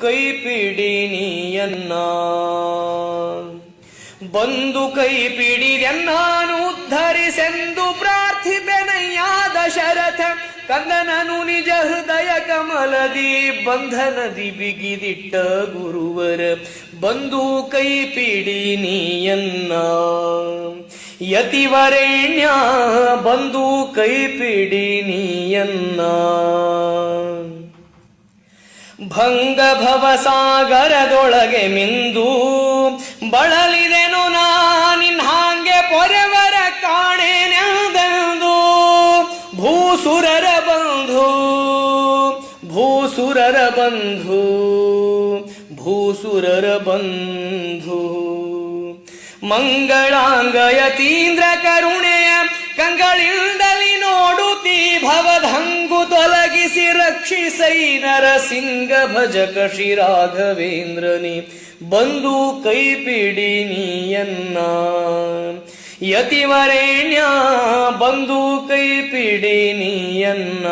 ಕೈ ಪಿಡಿನಿಯನ್ನ ಬಂದು ಕೈ ಪಿಡಿದೆನ್ನಾನು ಉದ್ಧರಿಸೆಂದು ಪ್ರಾರ್ಥಿಪೆನಯ್ಯ ದಶರಥ ಕಂದನನು ನಿಜ ಹೃದಯ ಕಮಲದಿ ಬಂಧನದಿ ಬಿಗಿದಿಟ್ಟ ಗುರುವರ. ಬಂದು ಕೈ ಪಿಡಿನಿಯನ್ನ ಯತಿವರೆಣ್ಯ ಬಂದು ಕೈ ಪಿಡಿನಿಯನ್ನ ಭಂಗ ಭವಸಾಗರದೊಳಗೆ ಮಿಂದು ಬಳಲಿದೆನು ನಾನಿನ್ ಹಾಂಗೆ ಪೊರೆವರ ಕಾಣೆನೆಂದು ಭೂಸುರರ ಬಂಧು ಭೂಸುರರ ಬಂಧು ಭೂಸುರರ ಬಂಧು. ಮಂಗಳಾಂಗಯತೀಂದ್ರ ಕರುಣೆಯ ಕಂಗಳಿಂದಲಿ ನೋಡು ರಕ್ಷಿಸೈ ನರಸಿಂಗ ಭಜಕ ಶ್ರೀ ರಾಘವೇಂದ್ರನಿ. ಬಂದು ಕೈ ಪಿಡಿನಿಯನ್ನ ಯತಿವರೇಣ್ಯ ಬಂದು ಕೈ ಪಿಡಿನಿಯನ್ನ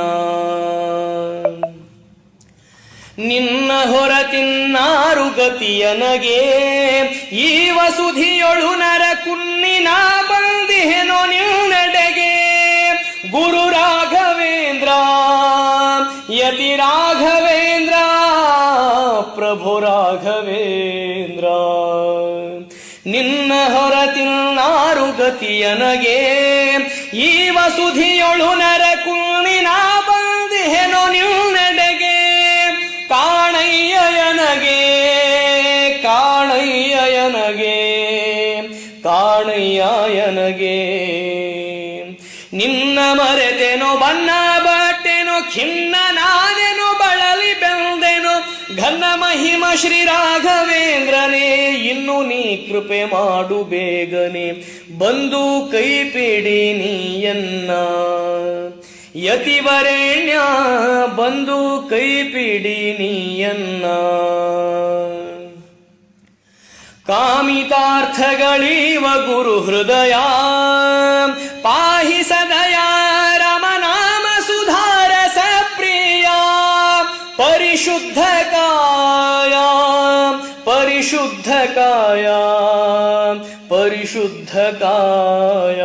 ನಿನ್ನ ಹೊರತಿನ್ನಾರು ಗತಿಯನಗೆ ಈ ವಸುಧಿಯೊಳು ನರ ಕುನ್ನಿನ ಬಂದಿಹೆನೋ ನಿನ್ನಡೆಗೆ. ಗುರು ರಾಘವೇಂದ್ರ ಯತಿ ರಾಘವೇಂದ್ರ, ಪ್ರಭು ರಾಘವೇಂದ್ರ. ನಿನ್ನ ಹೊರತಿನ್ನಾರು ಗತಿಯನಗೆ ಈ ವಸುಧಿಯೊಳು ನರ ಕುಣಿನ ಬಂದಿಹೆನೋ ನಿನ್ನಡೆಗೆ ಕಾಣಯ್ಯಯನಗೆ ಕಾಣಯ್ಯಯನಗೆ ಕಾಣಯ್ಯಯನಗೆ ನಿನ್ನ ಮರೆತೆನೋ ಬಣ್ಣ ಖಿನ್ನ ನಾನೇನು ಬಳಲಿ ಬೆಳೆದೆನು ಘನ ಮಹಿಮ ಶ್ರೀ ರಾಘವೇಂದ್ರನೇ, ಇನ್ನು ನೀ ಕೃಪೆ ಮಾಡು ಬೇಗನೆ. ಬಂದು ಕೈ ಪಿಡಿ ನೀಯನ್ನ. ಯತಿವರೆಣ್ಯ, ಬಂದು ಕೈ ಪಿಡಿ ನೀಯನ್ನ. ಕಾಮಿತಾರ್ಥಗಳೀವ ಗುರು ಹೃದಯ ಪಾಹಿ ಸದಯ ಪರಿಶುದ್ಧ ಕಾಯ ಪರಿಶುದ್ಧ ಕಾಯ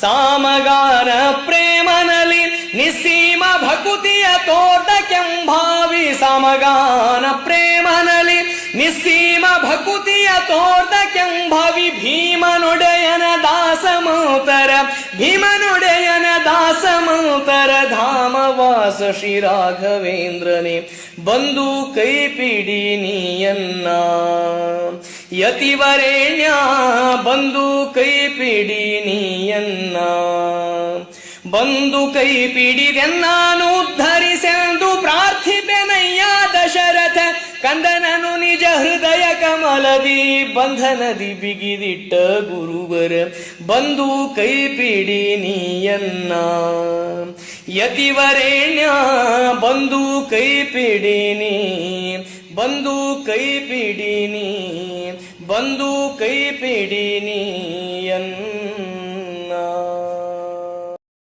ಸಾಮಗಾನ ಪ್ರೇಮನಲಿ ನಿಸ್ಸೀಮ ಭಕುತಿಯ ತೋಟ ಕೆಂಭಾವಿ ಸಮಗಾನ ಪ್ರೇಮನಲಿ ನಿಸ್ಸೀಮ ಭಕುತಿಯ ತೋಟ ಕೆಂಭಾವಿ ಭೀಮನುಡೆಯನ ದಾಸಮೋತರ ಭೀಮನುಡೆಯನ ಧಾಮವಾಸ ಶ್ರೀ ರಾಘವೇಂದ್ರನೇ, ಬಂದು ಕೈ ಪಿಡಿ ನೀಯನ್ನ. ಯತಿವರೇಣ್ಯ, ಬಂದು ಕೈ ಪಿಡಿ ನೀಯನ್ನ. ಬಂದು ಕೈ ಪಿಡಿದೆನ್ನಾನು ಉದ್ಧರಿಸೆಂದು ಪ್ರಾರ್ಥಿಪೆನಯ್ಯ ದಶರಥ, ಕಂದನನು ನಿಜ ಹೃದಯ ಕಮಲದಿ ಬಂಧನದಿ ಬಿಗಿದಿಟ್ಟ ಗುರುವರ ಬಂದು ಕೈ ನೀಯನ್ನ. ಯತಿವರೇಣ್ಯ ಬಂದು ಕೈ ಪಿಡಿನಿ ಬಂದು ಕೈ ಪಿಡಿನಿ ಬಂದು ಕೈ ಪಿಡಿನಿ ಎನ್ನ